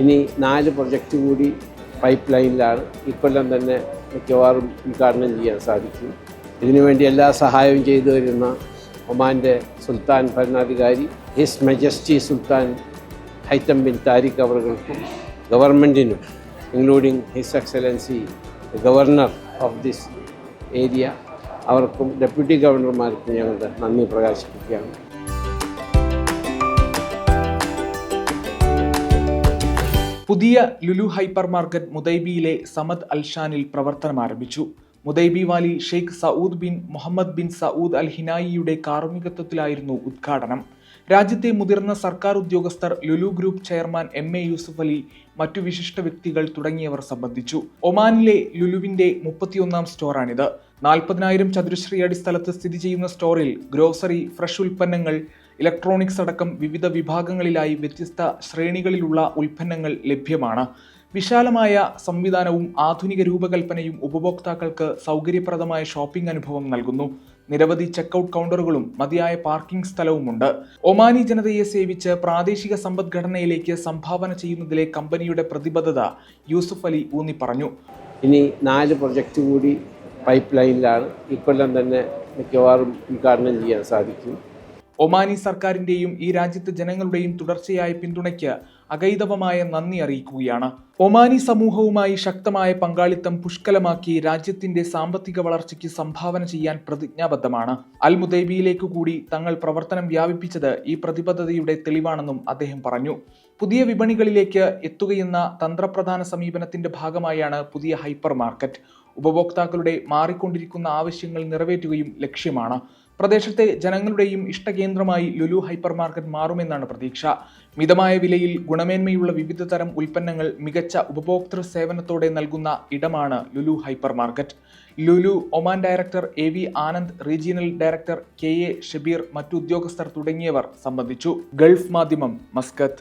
ഇനി നാല് പ്രൊജക്റ്റ് കൂടി പൈപ്പ് ലൈനിലാണ് ഇക്കൊല്ലം തന്നെ മിക്കവാറും ഉദ്ഘാടനം ചെയ്യാൻ സാധിക്കും. ഇതിനുവേണ്ടി എല്ലാ സഹായവും ചെയ്തു വരുന്ന ഒമാന്റെ സുൽത്താൻ ഭരണാധികാരി ഹിസ് മെജസ്റ്റി സുൽത്താൻ ഹൈത്തം ബിൻ താരിഖ് അവർക്കും ഗവൺമെന്റിനും including his excellency governor of this area അവർക്കും ഡെപ്യൂട്ടി ഗവർണർമാർക്കും ഞങ്ങളുടെ നന്ദി പ്രകാശിപ്പിക്കുകയാണ്. പുതിയ ലുലു ഹൈപ്പർ മാർക്കറ്റ് മുദൈബിയിലെ സമദ് അൽഷാനിൽ പ്രവർത്തനം ആരംഭിച്ചു. Mudaibi Valley Sheikh Saud bin Mohammed bin Saud Al ഹിനായിയുടെ കാർമ്മികത്വത്തിലായിരുന്നു ഉദ്ഘാടനം. രാജ്യത്തെ മുതിർന്ന സർക്കാർ ഉദ്യോഗസ്ഥർ Lulu group chairman M A Yusuf Ali മറ്റു വിശിഷ്ട വ്യക്തികൾ തുടങ്ങിയവർ സംബന്ധിച്ചു. ഒമാനിലെ ലുലുവിന്റെ മുപ്പത്തിയൊന്നാം സ്റ്റോറാണിത്. നാൽപ്പതിനായിരം ചതുരശ്രീ അടി സ്ഥലത്ത് സ്ഥിതി ചെയ്യുന്ന സ്റ്റോറിൽ ഗ്രോസറി ഫ്രഷ് ഉൽപ്പന്നങ്ങൾ ഇലക്ട്രോണിക്സ് അടക്കം വിവിധ വിഭാഗങ്ങളിലായി വ്യത്യസ്ത ശ്രേണികളിലുള്ള ഉൽപ്പന്നങ്ങൾ ലഭ്യമാണ്. വിശാലമായ സംവിധാനവും ആധുനിക രൂപകൽപ്പനയും ഉപഭോക്താക്കൾക്ക് സൗകര്യപ്രദമായ ഷോപ്പിംഗ് അനുഭവം നൽകുന്നു. നിരവധി ചെക്കൗട്ട് കൗണ്ടറുകളും മതിയായ പാർക്കിംഗ് സ്ഥലവുമുണ്ട്. ഒമാനി ജനതയെ സേവിച്ച് പ്രാദേശിക സമ്പദ്ഘടനയിലേക്ക് സംഭാവന ചെയ്യുന്നതിലെ കമ്പനിയുടെ പ്രതിബദ്ധത യൂസുഫ് അലി ഊന്നി പറഞ്ഞു. ഇനി നാല് പ്രൊജക്റ്റ് കൂടി പൈപ്പ് ലൈനിലാണ് ഇക്കൊല്ലം തന്നെ മിക്കവാറും ഉദ്ഘാടനം ചെയ്യാൻ സാധിക്കും. ഒമാനി സർക്കാരിന്റെയും ഈ രാജ്യത്തെ ജനങ്ങളുടെയും തുടർച്ചയായ പിന്തുണയ്ക്ക് അഗൈതവമായ നന്ദി അറിയിക്കുകയാണ്. ഒമാനി സമൂഹവുമായി ശക്തമായ പങ്കാളിത്തം പുഷ്കലമാക്കി രാജ്യത്തിന്റെ സാമ്പത്തിക വളർച്ചയ്ക്ക് സംഭാവന ചെയ്യാൻ പ്രതിജ്ഞാബദ്ധമാണ്. അൽ മുദൈബിയിലേക്ക് കൂടി തങ്ങൾ പ്രവർത്തനം വ്യാപിപ്പിച്ചത് ഈ പ്രതിബദ്ധതയുടെ തെളിവാണെന്നും അദ്ദേഹം പറഞ്ഞു. പുതിയ വിപണികളിലേക്ക് എത്തുകയെന്ന തന്ത്രപ്രധാന സമീപനത്തിന്റെ ഭാഗമായാണ് പുതിയ ഹൈപ്പർ മാർക്കറ്റ് ഉപഭോക്താക്കളുടെ മാറിക്കൊണ്ടിരിക്കുന്ന ആവശ്യങ്ങൾ നിറവേറ്റുകയും ലക്ഷ്യമാണ്. പ്രദേശത്തെ ജനങ്ങളുടെയും ഇഷ്ടകേന്ദ്രമായി ലുലു ഹൈപ്പർ മാർക്കറ്റ് മാറുമെന്നാണ് പ്രതീക്ഷ. മിതമായ വിലയിൽ ഗുണമേന്മയുള്ള വിവിധ തരം ഉൽപ്പന്നങ്ങൾ മികച്ച ഉപഭോക്തൃ സേവനത്തോടെ നൽകുന്ന ഇടമാണ് Lulu hypermarket Lulu Oman director A V Anand regional director K A Shabeer മറ്റു ഉദ്യോഗസ്ഥർ തുടങ്ങിയവർ സംബന്ധിച്ചു. ഗൾഫ് മാധ്യമം മസ്കത്ത്.